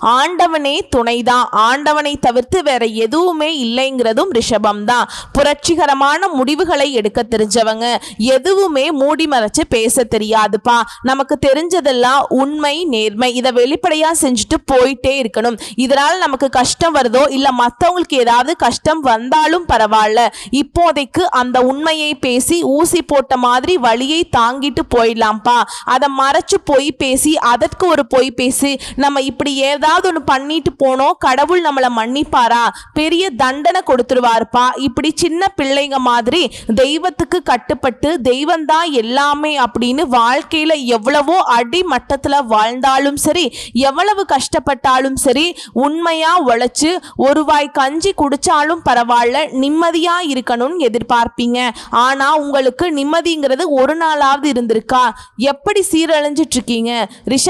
ஆண்டவனே துணைதான் ஆண்டவனை தவிர்த்து வேற எதுவுமே இல்லைங்கிறதும் ரிஷபம் தான் புரட்சிகரமான முடிவுகளை எடுக்க தெரிஞ்சவங்க எதுவுமே மூடி மறைச்சு பேச தெரியாதுப்பா. நமக்கு தெரிஞ்சதெல்லாம் உண்மை நேர்மை இதை வெளிப்படையா செஞ்சுட்டு போயிட்டே இருக்கணும். இதனால நமக்கு கஷ்டம் வருதோ இல்ல மத்தவங்களுக்கு ஏதாவது கஷ்டம் வந்தாலும் பரவாயில்ல. இப்போதைக்கு அந்த உண்மையை பேசி ஊசி போட்ட மாதிரி வழியை தாங்கிட்டு போயிடலாம்ப்பா. அதை மறைச்சு போய் பேசி அதற்கு ஒரு பொய் பேசி நம்ம இப்படி ஏதாவது ஒன்று பண்ணிட்டு போனோம் கடவுள் நம்மளை மன்னிப்பாரா? பெரிய தண்டனை கொடுத்துருவாருப்பா. இப்படி சின்ன பிள்ளைங்க மாதிரி தெய்வத்துக்கு கட்டுப்பட்டு தெய்வம்தான் எல்லாமே அப்படின்னு வாழ்க்கையில எவ்வளவோ அடி மட்டத்தில் வாழ்ந்தாலும் சரி எவ்வளவு கஷ்டப்பட்டாலும் சரி உண்மையா உழைச்சு ஒருவாய் கஞ்சி குடிச்சாலும் பரவாயில்ல நிம்மதியா இருக்கணும்னு எதிர்பார்ப்பீங்க. ஆனா உங்களுக்கு நிம்மதிங்கிறது ஒரு நாளாவது இருந்திருக்கா? எப்படி சீரழிஞ்சிட்ருக்கீங்க இருக்கீங்க?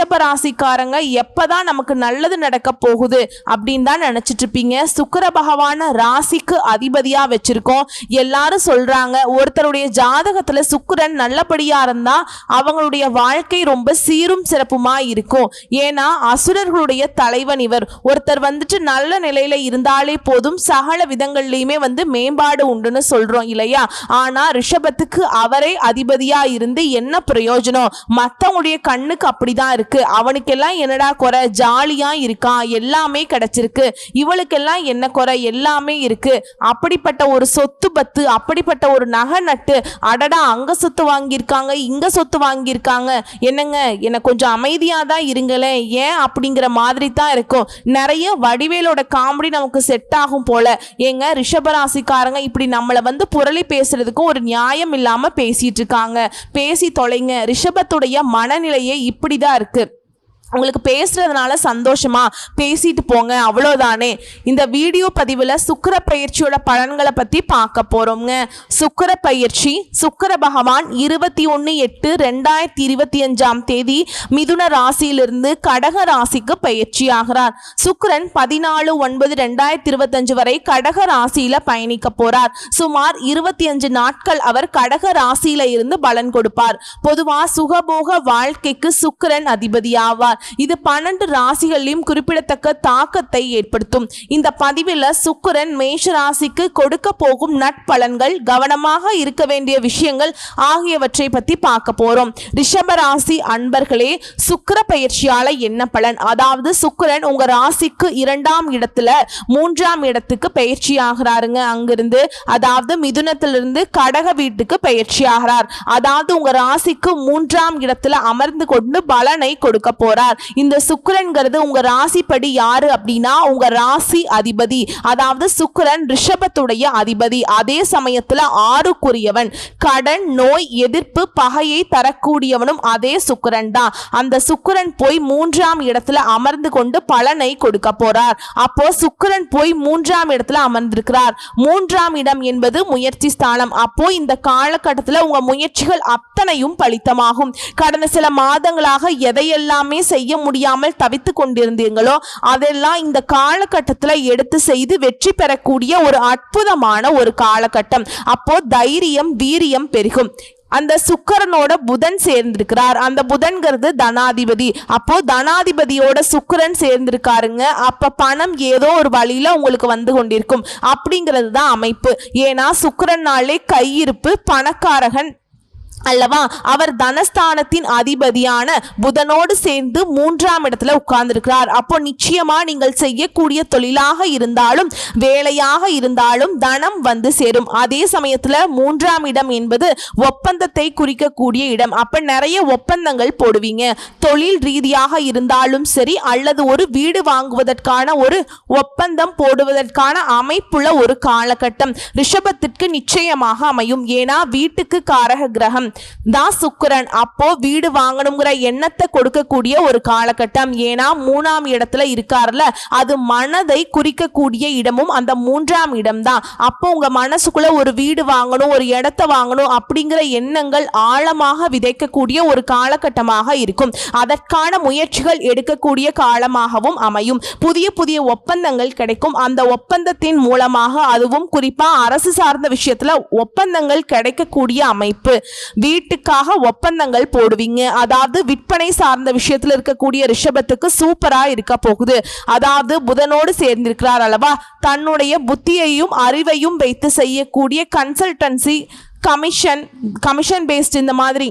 எப்போ ராசிக்காரங்க எப்பதான் நமக்கு நல்லது நடக்க போகுது அப்படின்னு தான் நினைச்சிட்டு இருப்பீங்க. சுக்கர பகவான ராசிக்கு அதிபதியா வச்சிருக்கோம். எல்லாரும் சொல்றாங்க ஒருத்தருடைய ஜாதகத்துல சுக்கரன் நல்லபடியா இருந்தா அவங்களுடைய வாழ்க்கை ரொம்ப சீரும் சிறப்புமா இருக்கும். ஏன்னா அசுரர்களுடைய தலைவன் இவர். ஒருத்தர் வந்துட்டு நல்ல நிலையில இருந்தாலே போதும். சகல விதங்கள்லயுமே வந்து மேம்பாடு உண்டுன்னு சொல்றோம் இல்லையா? ஆனா ரிஷபத்துக்கு அவரே அதிபதியா இருந்து என்ன பிரயோஜனம்? மத்தவங்களுடைய கண்ணுக்கு அப்படிதான் இருக்கு. அவனுக்கெல்லாம் என்னடா குறை? ஜாலி ஜாலியா இருக்கா? எல்லாமே கிடைச்சிருக்கு. இவளுக்கெல்லாம் என்ன குறை? எல்லாமே இருக்கு. அப்படிப்பட்ட ஒரு சொத்து பத்து அப்படிப்பட்ட ஒரு நகை நட்டு அடடா அங்க சொத்து வாங்கியிருக்காங்க இங்க சொத்து வாங்கியிருக்காங்க. என்னங்க? என்ன கொஞ்சம் அமைதியா தான் இருங்களேன். ஏன் அப்படிங்கிற மாதிரி தான் இருக்கும். நிறைய வடிவேலோட காமெடி நமக்கு செட் ஆகும் போல. ஏங்க ரிஷபராசிக்காரங்க இப்படி நம்மளை வந்து புரளி பேசுறதுக்கும் ஒரு நியாயம் இல்லாம பேசிட்டு இருக்காங்க. பேசி தொலைங்க. ரிஷபத்துடைய மனநிலையே இப்படிதான் இருக்கு. உங்களுக்கு பேசுறதுனால சந்தோஷமா பேசிட்டு போங்க அவ்வளோதானே இந்த வீடியோ பதிவில் சுக்கர பயிற்சியோட பலன்களை பற்றி பார்க்க போகிறோங்க சுக்கர பயிற்சி சுக்கர பகவான் இருபத்தி ஒன்று எட்டு ரெண்டாயிரத்தி இருபத்தி அஞ்சாம் தேதி மிதுன ராசியிலிருந்து கடக ராசிக்கு பயிற்சி ஆகிறார். சுக்கரன் பதினாலு ஒன்பது ரெண்டாயிரத்தி இருபத்தஞ்சு வரை கடக ராசியில் பயணிக்க போகிறார் சுமார் இருபத்தி அஞ்சு நாட்கள் அவர் கடக ராசியில இருந்து பலன் கொடுப்பார். பொதுவாக சுகபோக வாழ்க்கைக்கு சுக்கரன் அதிபதியாவார். இது பன்னெண்டு ராசிகளிலும் குறிப்பிடத்தக்க தாக்கத்தை ஏற்படுத்தும். இந்த பதிவில் சுக்கிரன் மேஷ ராசிக்கு கொடுக்க போகும் நட்பலன்கள் கவனமாக இருக்க வேண்டிய விஷயங்கள் ஆகியவற்றை பத்தி பார்க்க போறோம். ரிஷப ராசி அன்பர்களே சுக்கிர பயிற்சியால என்ன பலன்? அதாவது சுக்கிரன் உங்க ராசிக்கு இரண்டாம் இடத்துல மூன்றாம் இடத்துக்கு பயிற்சி ஆகிறாருங்க. அங்கிருந்து அதாவது மிதுனத்திலிருந்து கடக வீட்டுக்கு பயிற்சி ஆகிறார். அதாவது உங்க ராசிக்கு மூன்றாம் இடத்துல அமர்ந்து கொண்டு பலனை கொடுக்க போறார். சொல்றார். இந்த சுக்கிரன்கிறது உங்க ராசிப்படி யாரு அப்படின்னா உங்க ராசி அதிபதி. அதாவது சுக்கிரன் ரிஷபத்துடைய அதிபதி. அதே சமயத்துல ஆறுக்குரியவன். கடன் நோய் எதிர்ப்பு பகையை தரக்கூடியவனும் அதே சுக்கிரன் தான். அந்த சுக்கிரன் போய் மூன்றாம் இடத்துல அமர்ந்து கொண்டு பலனை கொடுக்க போறார். அப்போ சுக்கிரன் போய் மூன்றாம் இடத்துல அமர்ந்திருக்கிறார். மூன்றாம் இடம் என்பது முயற்சி ஸ்தானம். அப்போ இந்த காலகட்டத்தில் உங்க முயற்சிகள் அத்தனையும் பலித்தமாகும். கடந்த சில மாதங்களாக எதையெல்லாமே செய்ய முடியாமல் தவித்து கொண்டிருந்தீங்களோ அதெல்லாம் இந்த காலகட்டத்தில் எடுத்து செய்து வெற்றி பெறக்கூடிய ஒரு அற்புதமான ஒரு காலகட்டம். அப்போ தைரியம் வீரியம் பெருகும். அந்த சுக்கரனோட புதன் சேர்ந்திருக்கிறார். அந்த புதன்கிறது தனாதிபதி. அப்போ தனாதிபதியோட சுக்கரன் சேர்ந்திருக்காருங்க. அப்ப பணம் ஏதோ ஒரு வழியில உங்களுக்கு வந்து கொண்டிருக்கும். அப்படிங்கிறது தான் அமைப்பு. ஏன்னா சுக்கிரனாலே கையிருப்பு பணக்காரகன் அல்லவா? அவர் தனஸ்தானத்தின் அதிபதியான புதனோடு சேர்ந்து மூன்றாம் இடத்துல உட்கார்ந்திருக்கிறார். அப்போ நிச்சயமா நீங்கள் செய்யக்கூடிய தொழிலாக இருந்தாலும் வேலையாக இருந்தாலும் தனம் வந்து சேரும். அதே சமயத்துல மூன்றாம் இடம் என்பது ஒப்பந்தத்தை குறிக்கக்கூடிய இடம். அப்ப நிறைய ஒப்பந்தங்கள் போடுவீங்க. தொழில் ரீதியாக இருந்தாலும் சரி அல்லது ஒரு வீடு வாங்குவதற்கான ஒரு ஒப்பந்தம் போடுவதற்கான அமைப்புள்ள ஒரு காலகட்டம் ரிஷபத்திற்கு நிச்சயமாக அமையும். ஏன்னா வீட்டுக்கு காரக கிரகம். தான் சுக்கரன் அப்போ வீடு வாங்கணுங்கிற எண்ணத்தை கொடுக்கக்கூடிய ஒரு காலகட்டம். ஏன்னா மூணாம் இடத்துல இருக்கார்ல அது மனதை குறிக்கக்கூடிய இடமும் அந்த மூன்றாம் இடம் தான் அப்போ உங்க மனசுக்குள்ள ஒரு வீடு வாங்கணும் ஒரு இடத்த வாங்கணும் அப்படிங்கிற எண்ணங்கள் ஆழமாக விதைக்கக்கூடிய ஒரு காலகட்டமாக இருக்கும். அதற்கான முயற்சிகள் எடுக்கக்கூடிய காலமாகவும் அமையும். புதிய புதிய ஒப்பந்தங்கள் கிடைக்கும். அந்த ஒப்பந்தத்தின் மூலமாக அதுவும் குறிப்பா அரசு சார்ந்த விஷயத்துல ஒப்பந்தங்கள் கிடைக்கக்கூடிய அமைப்பு. வீட்டுக்காக ஒப்பந்தங்கள் போடுவீங்க. அதாவது விற்பனை சார்ந்த விஷயத்துல இருக்கக்கூடிய ரிஷபத்துக்கு சூப்பரா இருக்க போகுது. அதாவது புதனோடு சேர்ந்திருக்கிறார் அல்லவா? தன்னுடைய புத்தியையும் அறிவையும் வைத்து செய்யக்கூடிய கன்சல்டன்சி கமிஷன் கமிஷன் பேஸ்ட் இந்த மாதிரி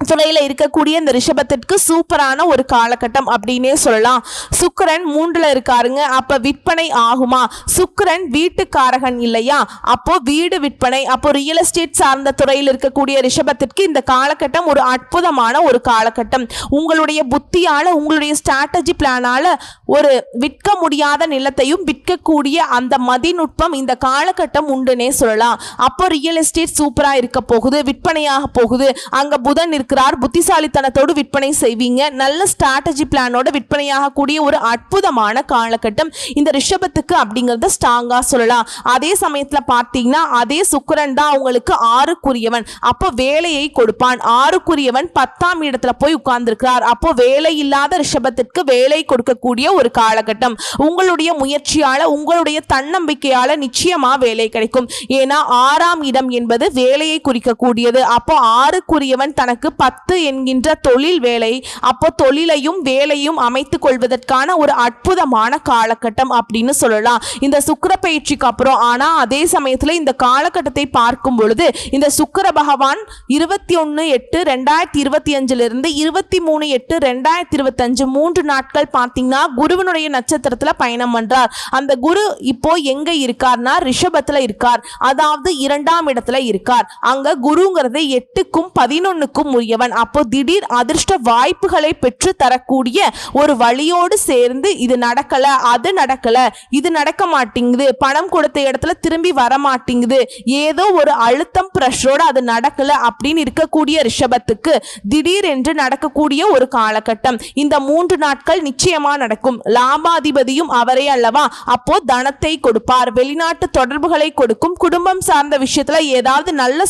துறையில் இருக்கக்கூடிய இந்த ரிஷபத்திற்கு சூப்பரான ஒரு காலகட்டம் அப்படின்னே சொல்லலாம். சுக்கரன் மூன்றில் இருக்காருங்க. அப்போ விற்பனை ஆகுமா? சுக்கரன் வீட்டுக்காரகன் இல்லையா? அப்போ வீடு விற்பனை அப்போ ரியல் எஸ்டேட் சார்ந்த துறையில் இருக்கக்கூடிய ரிஷபத்திற்கு இந்த காலகட்டம் ஒரு அற்புதமான ஒரு காலகட்டம். உங்களுடைய புத்தியால் உங்களுடைய ஸ்ட்ராட்டஜி பிளானால் ஒரு விற்க முடியாத நிலத்தையும் விற்கக்கூடிய அந்த மதிநுட்பம் இந்த காலகட்டம் உண்டுனே சொல்லலாம். அப்போ ரியல் எஸ்டேட் சூப்பராக இருக்க போகுது விற்பனையாக போகுது. அங்கே புதன் இருக்கிறார் புத்திசாலித்தனத்தோடு விற்பனை செய்வீங்க. நல்ல ஸ்ட்ராட்டஜி பிளானோட விற்பனையாக கூடிய ஒரு அற்புதமான காலகட்டம் இந்த ரிஷபத்துக்கு அப்படிங்கறத ஸ்ட்ராங்கா சொல்லலாம். அதே சமயத்துல பார்த்தீங்கன்னா அதே சுக்கரன் தான் உங்களுக்கு ஆறுக்குரியவன். அப்போ வேலையை கொடுப்பான். ஆறுக்குரியவன் பத்தாம் இடத்துல போய் உட்கார்ந்திருக்கிறார். அப்போ வேலை இல்லாத ரிஷபத்திற்கு வேலை கொடுக்கக்கூடிய ஒரு காலகட்டம். உங்களுடைய முயற்சியால உங்களுடைய தன்னம்பிக்கையால நிச்சயமா வேலை கிடைக்கும். ஏன்னா ஆறாம் இடம் என்பது வேலையை குறிக்கக்கூடியது. அப்போ ஆறுக்குரியவன் தனக்கு பத்து என்கின்ற தொழில் வேலை அப்போ தொழிலையும் வேலையும் அமைத்து கொள்வதற்கான ஒரு அற்புதமான காலகட்டம் அப்படின்னு சொல்லலாம். இந்த சுக்கிர பயிற்சிக்கு அப்புறம் ஆனா அதே சமயத்துல இந்த காலகட்டத்தை பார்க்கும் பொழுது இந்த சுக்கர பகவான் இருபத்தி ஒன்று எட்டு ரெண்டாயிரத்தி இருபத்தி அஞ்சுல இருந்து இருபத்தி மூணு எட்டு ரெண்டாயிரத்தி இருபத்தஞ்சு மூன்று நாட்கள் பார்த்தீங்கன்னா குருவனுடைய நட்சத்திரத்துல பயணம் பண்றார். அந்த குரு இப்போ எங்க இருக்கார்னா ரிஷபத்துல இருக்கார். அதாவது இரண்டாம் இடத்துல இருக்கார். அங்க குருங்கிறது எட்டுக்கும் பதினொன்னுக்கும் உரியவன் அப்போ திடீர் அதிர்ஷ்ட வாய்ப்புகளை பெற்று தரக்கூடிய ஒரு வழியோடு சேர்ந்து இது நடக்கல அது நடக்கல இது நடக்க மாட்டேங்குது பணம் கொடுத்த இடத்துல திரும்பி வர மாட்டேங்குது ஏதோ ஒரு அழுத்தம் ப்ரெஷரோட அது நடக்கல அப்படின்னு இருக்கக்கூடிய ரிஷபத்துக்கு திடீர் என்று நடக்கக்கூடிய ஒரு காலகட்டம். இந்த மூன்று நாட்கள் நிச்சயமா நடக்கும். லாபாதிபதியும் அவரே அல்லவா? அப்போ தனத்தை கொடுப்பார் வெளிநாட்டு தொடர்புகளை கொடுக்கும் குடும்பம் சார்ந்த விஷயத்துல ஏதாவது நல்ல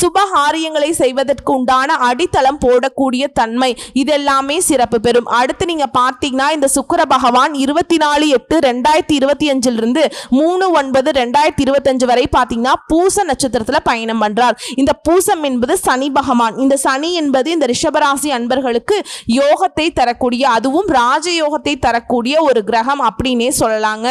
சுபகாரியங்களை செய்வதற்கு உண்டான அடித்தளம் போடக்கூடிய தன்மை. இதெல்லாமே சிறப்பு பெறும். அடுத்து நீங்க பார்த்தீங்கன்னா இந்த சுக்கர பகவான் இருபத்தி நாலு எட்டு ரெண்டாயிரத்தி இருபத்தி அஞ்சுல இருந்து மூணு ஒன்பது ரெண்டாயிரத்தி இருபத்தஞ்சு வரை பார்த்தீங்கன்னா பூச நட்சத்திரத்தில் பயணம் பண்றார். இந்த பூசம் என்பது சனி பகவான். இந்த சனி என்பது இந்த ரிஷபராசி அன்பர்களுக்கு யோகத்தை தரக்கூடிய அதுவும் ராஜயோகத்தை தரக்கூடிய ஒரு கிரகம் அப்படின்னே சொல்லலாங்க.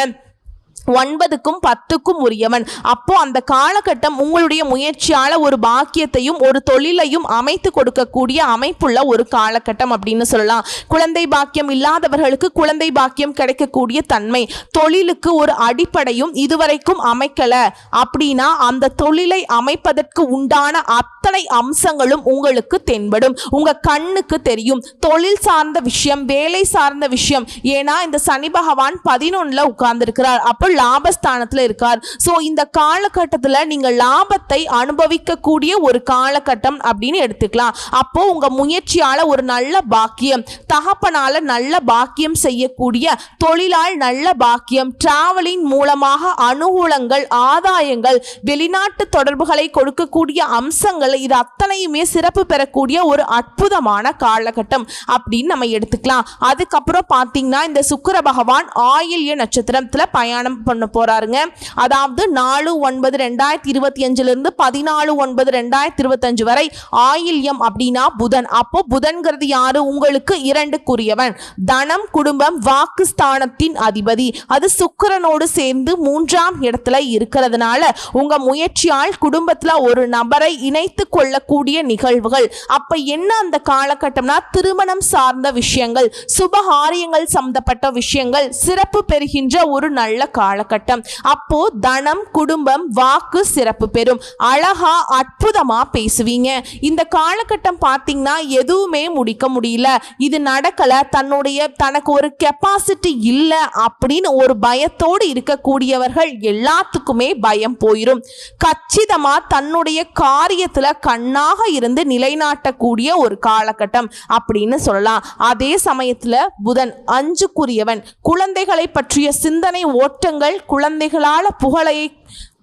ஒன்பதுக்கும் பத்துக்கும் உரியவன். அப்போ அந்த காலகட்டம் உங்களுடைய முயற்சியால ஒரு பாக்கியத்தையும் ஒரு தொழிலையும் அமைத்து கொடுக்கக்கூடிய அமைப்புள்ள ஒரு காலகட்டம் அப்படின்னு சொல்லலாம். குழந்தை பாக்கியம் இல்லாதவர்களுக்கு குழந்தை பாக்கியம் கிடைக்கக்கூடிய தன்மை. தொழிலுக்கு ஒரு அடிப்படையும் இதுவரைக்கும் அமைக்கல. அப்படின்னா அந்த தொழிலை அமைப்பதற்கு உண்டான அத்தனை அம்சங்களும் உங்களுக்கு தென்படும். உங்க கண்ணுக்கு தெரியும். தொழில் சார்ந்த விஷயம் வேலை சார்ந்த விஷயம். ஏன்னா இந்த சனி பகவான் பதினொன்னுல உட்கார்ந்திருக்கிறார். அப்போ லாபஸ்தானத்தில் இருக்கார். ஸோ இந்த காலகட்டத்தில் நீங்கள் லாபத்தை அனுபவிக்கக்கூடிய ஒரு காலகட்டம் அப்படின்னு எடுத்துக்கலாம். அப்போ உங்க முயற்சியால் ஒரு நல்ல பாக்கியம் தகப்பனால நல்ல பாக்கியம் செய்யக்கூடிய தொழிலால் நல்ல பாக்கியம் டிராவலிங் மூலமாக அனுகூலங்கள் ஆதாயங்கள் வெளிநாட்டு தொடர்புகளை கொடுக்கக்கூடிய அம்சங்கள் இது அத்தனையுமே சிறப்பு பெறக்கூடிய ஒரு அற்புதமான காலகட்டம் அப்படின்னு நம்ம எடுத்துக்கலாம். அதுக்கப்புறம் பார்த்தீங்கன்னா இந்த சுக்கர பகவான் ஆயில்ய நட்சத்திரத்தில் பயணம் பண்ண போறாருங்க. அதாவது நாலு ஒன்பது ரெண்டாயிரத்தி இருபத்தி அஞ்சுல இருந்து பதினாலு ஒன்பது ரெண்டாயிரத்தி இருபத்தஞ்சு வரை ஆயில்யம் அப்படின்னா புதன். அப்போ புதன்கிறது யாரு? உங்களுக்கு இரண்டுக்குரியவன். தனம் குடும்பம் வாக்குஸ்தானத்தின் அதிபதி. அது சுக்கரனோடு சேர்ந்து மூன்றாம் இடத்துல இருக்கிறதுனால உங்க முயற்சியால் குடும்பத்துல ஒரு நபரை இணைத்து கொள்ளக்கூடிய நிகழ்வுகள். அப்ப என்ன அந்த காலகட்டம்னா திருமணம் சார்ந்த விஷயங்கள் சுபகாரியங்கள் சம்பந்தப்பட்ட விஷயங்கள் சிறப்பு பெறுகின்ற ஒரு நல்ல காலகட்டம். அப்போ தனம் குடும்பம் வாக்கு சிறப்பு பெறும். அழகா அற்புதமா பேசுவீங்க. இந்த காலகட்டம் பார்த்தீங்கன்னா எதுவுமே முடிக்க முடியல. இது நடக்கல. தன்னுடைய தனக்கு ஒரு கெப்பாசிட்டி இல்லை அப்படின்னு ஒரு பயத்தோடு இருக்கக்கூடியவர்கள் எல்லாத்துக்குமே பயம் போயிடும் கச்சிதமா தன்னுடைய காரியத்துல கண்ணாக இருந்து நிலைநாட்டக்கூடிய ஒரு காலகட்டம் அப்படின்னு சொல்லலாம். அதே சமயத்துல புதன் அஞ்சுக்குரியவன். குழந்தைகளை பற்றிய சிந்தனை ஓட்டங்கள் குழந்தைகளால் புகழை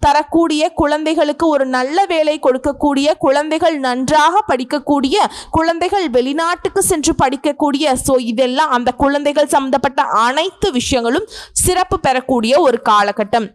தரக்கூடிய குழந்தைகளுக்கு ஒரு நல்ல வேலை கொடுக்கக்கூடிய குழந்தைகள் நன்றாக படிக்கக்கூடிய குழந்தைகள் வெளிநாட்டுக்கு சென்று படிக்கக்கூடிய ஸோ இதெல்லாம் அந்த குழந்தைகள் சம்பந்தப்பட்ட அனைத்து விஷயங்களும் சிறப்பு பெறக்கூடிய ஒரு காலகட்டம்.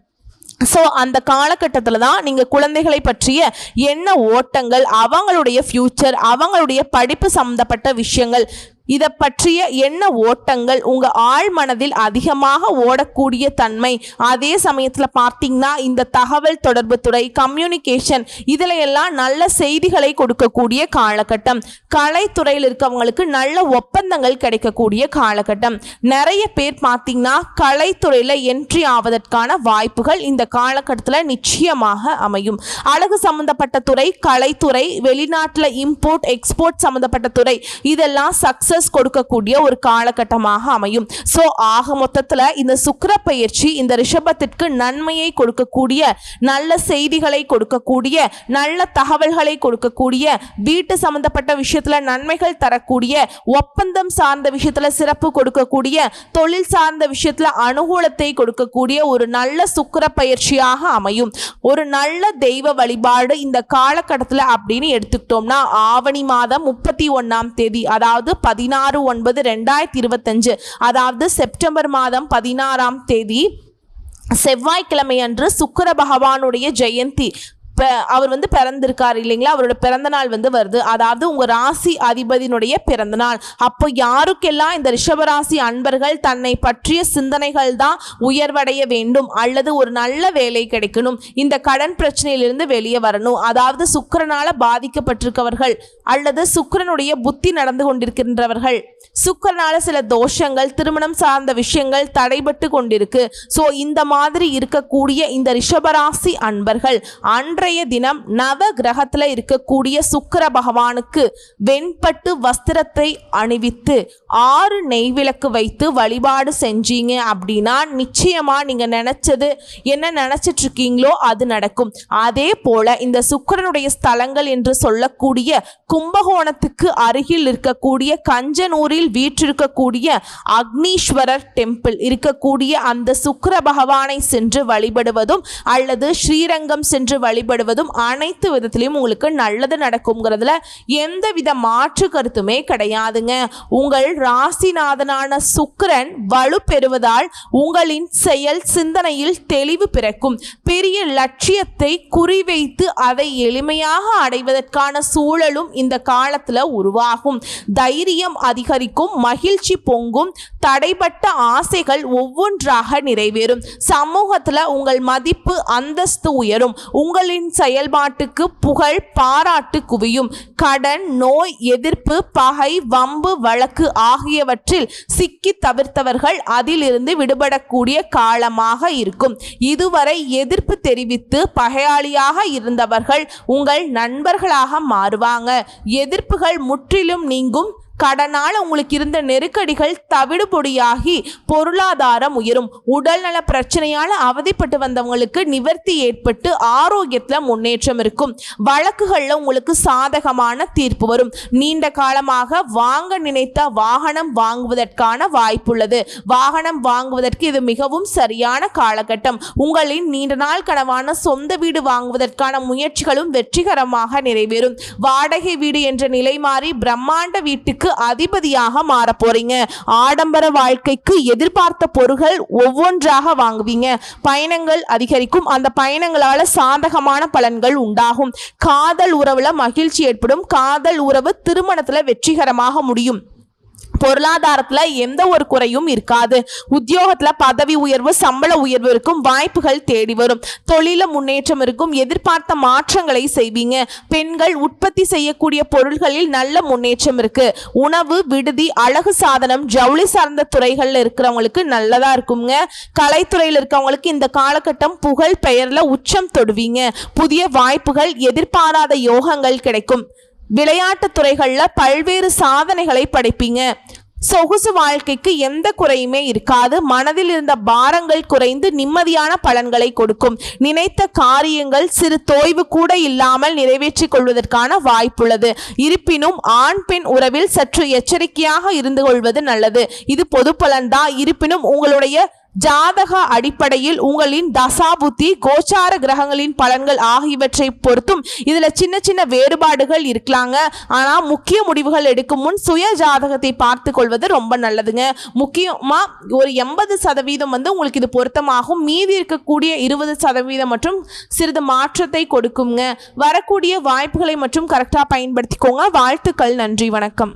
ஸோ அந்த காலகட்டத்தில் தான் நீங்கள் குழந்தைகளை பற்றிய என்ன ஓட்டங்கள் அவங்களுடைய ஃப்யூச்சர் அவங்களுடைய படிப்பு சம்மந்தப்பட்ட விஷயங்கள் இதை பற்றிய என்ன ஓட்டங்கள்? உங்கள் ஆழ் மனதில் அதிகமாக ஓடக்கூடிய தன்மை. அதே சமயத்தில் பார்த்தீங்கன்னா இந்த தகவல் தொடர்பு துறை கம்யூனிகேஷன் இதில் எல்லாம் நல்ல செய்திகளை கொடுக்கக்கூடிய காலகட்டம். கலைத்துறையில் இருக்கவங்களுக்கு நல்ல ஒப்பந்தங்கள் கிடைக்கக்கூடிய காலகட்டம். நிறைய பேர் பார்த்தீங்கன்னா கலைத்துறையில் என்ட்ரி ஆவதற்கான வாய்ப்புகள் இந்த காலகட்டத்தில் நிச்சயமாக அமையும். அழகு சம்பந்தப்பட்ட துறை கலைத்துறை வெளிநாட்டில் இம்போர்ட் எக்ஸ்போர்ட் சம்பந்தப்பட்ட துறை இதெல்லாம் சக்சஸ் கொடுக்கக்கூடிய ஒரு காலகட்டமாக அமையும். ஸோ ஆக மொத்தத்தில் இந்த சுக்கிர பயிற்சி இந்த ரிஷபத்திற்கு நன்மையை கொடுக்கக்கூடிய நல்ல செய்திகளை கொடுக்கக்கூடிய நல்ல தகவல்களை கொடுக்கக்கூடிய வீட்டு சம்பந்தப்பட்ட விஷயத்துல நன்மைகள் தரக்கூடிய ஒப்பந்தம் சார்ந்த விஷயத்துல சிறப்பு கொடுக்கக்கூடிய தொழில் சார்ந்த விஷயத்துல அனுகூலத்தை கொடுக்கக்கூடிய ஒரு நல்ல சுக்கிர பயிற்சியாக அமையும். ஒரு நல்ல தெய்வ வழிபாடு இந்த காலகட்டத்தில் அப்படின்னு எடுத்துக்கிட்டோம்னா ஆவணி மாதம் முப்பத்தி ஒன்றாம் தேதி அதாவது பதினாறு ஒன்பது ரெண்டாயிரத்தி இருபத்தஞ்சு அதாவது செப்டம்பர் மாதம் பதினாறாம் தேதி செவ்வாய்க்கிழமை அன்று சுக்கர பகவானுடைய ஜெயந்தி. அவர் வந்து பிறந்திருக்கார் இல்லைங்களா? அவரோட பிறந்த நாள் வந்து வருது. அதாவது உங்க ராசி அதிபதியினுடைய பிறந்த நாள் அப்போ யாருக்கெல்லாம் இந்த ரிஷபராசி அன்பர்கள் தன்னை பற்றிய சிந்தனைகள் தான் உயர்வடைய வேண்டும்? அல்லது ஒரு நல்ல வேலை கிடைக்கணும். இந்த கடன் பிரச்சனையிலிருந்து வெளியே வரணும். அதாவது சுக்கிரனால பாதிக்கப்பட்டிருக்கவர்கள் அல்லது சுக்கரனுடைய புத்தி நடந்து கொண்டிருக்கின்றவர்கள். சுக்கரனால சில தோஷங்கள் திருமணம் சார்ந்த விஷயங்கள் தடைபட்டு கொண்டிருக்கு. ஸோ இந்த மாதிரி இருக்கக்கூடிய இந்த ரிஷபராசி அன்பர்கள் அன்றைய தினம் நவ கிரகத்தில் இருக்கக்கூடிய சுக்கிர பகவானுக்கு வெண்பட்டு வஸ்திரத்தை அணிவித்து ஆறு நெய் விளக்கு வைத்து வழிபாடு செஞ்சீங்க அப்படின்னா நிச்சயமாக நீங்கள் நினச்சது என்ன நினச்சிட்டு இருக்கீங்களோ அது நடக்கும். அதே போல இந்த சுக்கிரனுடைய ஸ்தலங்கள் என்று சொல்லக்கூடிய கும்பகோணத்துக்கு அருகில் இருக்கக்கூடிய கஞ்சனூரில் வீற்றிருக்கக்கூடிய அக்னீஸ்வரர் டெம்பிள் இருக்கக்கூடிய அந்த சுக்கர பகவானை சென்று வழிபடுவதும் அல்லது ஸ்ரீரங்கம் சென்று வழிபடுவதும் அனைத்து விதத்திலையும் உங்களுக்கு நல்லது நடக்குங்கிறதுல எந்த வித மாற்று கருத்துமே கிடையாதுங்க. உங்கள் ராசிநாதனான சுக்கரன் வலு பெறுவதால் உங்களின் செயல் சிந்தனையில் தெளிவு பிறக்கும். பெரிய லட்சியத்தை குறிவைத்து அதை எளிமையாக அடைவதற்கான சூழலும் இந்த காலத்துல உருவாகும். தைரியம் அதிகரிக்கும். மகிழ்ச்சி பொங்கும். தடைப்பட்ட ஆசைகள் ஒவ்வொன்றாக நிறைவேறும். சமூகத்தில் உங்கள் மதிப்பு அந்தஸ்து உயரும். உங்களின் செயல்பாட்டுக்கு புகழ் பாராட்டு குவியும். கடன் நோய் எதிர்ப்பு பகை வம்பு வழக்கு ஆகியவற்றில் சிக்கி தவிர்த்தவர்கள் அதிலிருந்து விடுபடக்கூடிய காலமாக இருக்கும். இதுவரை எதிர்ப்பு தெரிவித்து பகையாளியாக இருந்தவர்கள் உங்கள் நண்பர்களாக மாறுவாங்க. எதிர்ப்புகள் முற்றிலும் நீங்கும். கடனால் உங்களுக்கு இருந்த நெருக்கடிகள் தவிடுபொடியாகி பொருளாதாரம் உயரும். உடல்நல பிரச்சனையால் அவதிப்பட்டு வந்தவங்களுக்கு நிவர்த்தி ஏற்பட்டு ஆரோக்கியத்தில் முன்னேற்றம் இருக்கும். வழக்குகளில் உங்களுக்கு சாதகமான தீர்ப்பு வரும். நீண்ட காலமாக வாங்க நினைத்த வாகனம் வாங்குவதற்கான வாய்ப்புள்ளது. வாகனம் வாங்குவதற்கு இது மிகவும் சரியான காலகட்டம். உங்களின் நீண்ட நாள் கனவான சொந்த வீடு வாங்குவதற்கான முயற்சிகளும் வெற்றிகரமாக நிறைவேறும். வாடகை வீடு என்ற நிலை மாறி பிரம்மாண்ட வீட்டுக்கு வீட்டுக்கு அதிபதியாக மாற போறீங்க. ஆடம்பர வாழ்க்கைக்கு எதிர்பார்த்த பொருட்கள் ஒவ்வொன்றாக வாங்குவீங்க. பயணங்கள் அதிகரிக்கும். அந்த பயணங்களால சாதகமான பலன்கள் உண்டாகும். காதல் உறவுல மகிழ்ச்சி ஏற்படும். காதல் உறவு திருமணத்துல வெற்றிகரமாக முடியும். பொருளாதாரத்துல எந்த ஒரு குறையும் இருக்காது. உத்தியோகத்துல பதவி உயர்வு சம்பள உயர்வு இருக்கும் வாய்ப்புகள் தேடி வரும். தொழில முன்னேற்றம் இருக்கும் எதிர்பார்த்த மாற்றங்களை செய்வீங்க. பெண்கள் உற்பத்தி செய்யக்கூடிய பொருள்களில் நல்ல முன்னேற்றம் இருக்கு. உணவு விடுதி அழகு சாதனம் ஜவுளி சார்ந்த துறைகள்ல இருக்கிறவங்களுக்கு நல்லதா இருக்குங்க. கலைத்துறையில் இருக்கவங்களுக்கு இந்த காலகட்டம் புகழ் பெயர்ல உச்சம் தொடுவீங்க. புதிய வாய்ப்புகள் எதிர்பாராத யோகங்கள் கிடைக்கும். விளையாட்டு துறைகளில் பல்வேறு சாதனைகளை படைப்பீங்க. சொகுசு வாழ்க்கைக்கு எந்த குறையுமே இருக்காது. மனதில் இருந்த பாரங்கள் குறைந்து நிம்மதியான பலன்களை கொடுக்கும். நினைத்த காரியங்கள் சிறு தோய்வு கூட இல்லாமல் நிறைவேற்றிக் கொள்வதற்கான வாய்ப்புள்ளது. இருப்பினும் ஆண் பெண் உறவில் சற்று எச்சரிக்கையாக இருந்து கொள்வது நல்லது. இது பொது பலன்தான் இருப்பினும் உங்களுடைய ஜாதக அடிப்படையில் உங்களின் தசாபுத்தி கோச்சார கிரகங்களின் பலன்கள் ஆகியவற்றை பொறுத்தும் இதில் சின்ன சின்ன வேறுபாடுகள் இருக்கலாங்க. ஆனால் முக்கிய முடிவுகள் எடுக்கும் முன் சுய ஜாதகத்தை பார்த்து கொள்வது ரொம்ப நல்லதுங்க. முக்கியமாக ஒரு எண்பது சதவீதம் வந்து உங்களுக்கு இது பொருத்தமாகும். மீதி இருக்கக்கூடிய இருபது சதவீதம் மற்றும் சிறிது மாற்றத்தை கொடுக்குங்க. வரக்கூடிய வாய்ப்புகளை மற்றும் கரெக்டாக பயன்படுத்திக்கோங்க. வாழ்த்துக்கள் நன்றி வணக்கம்.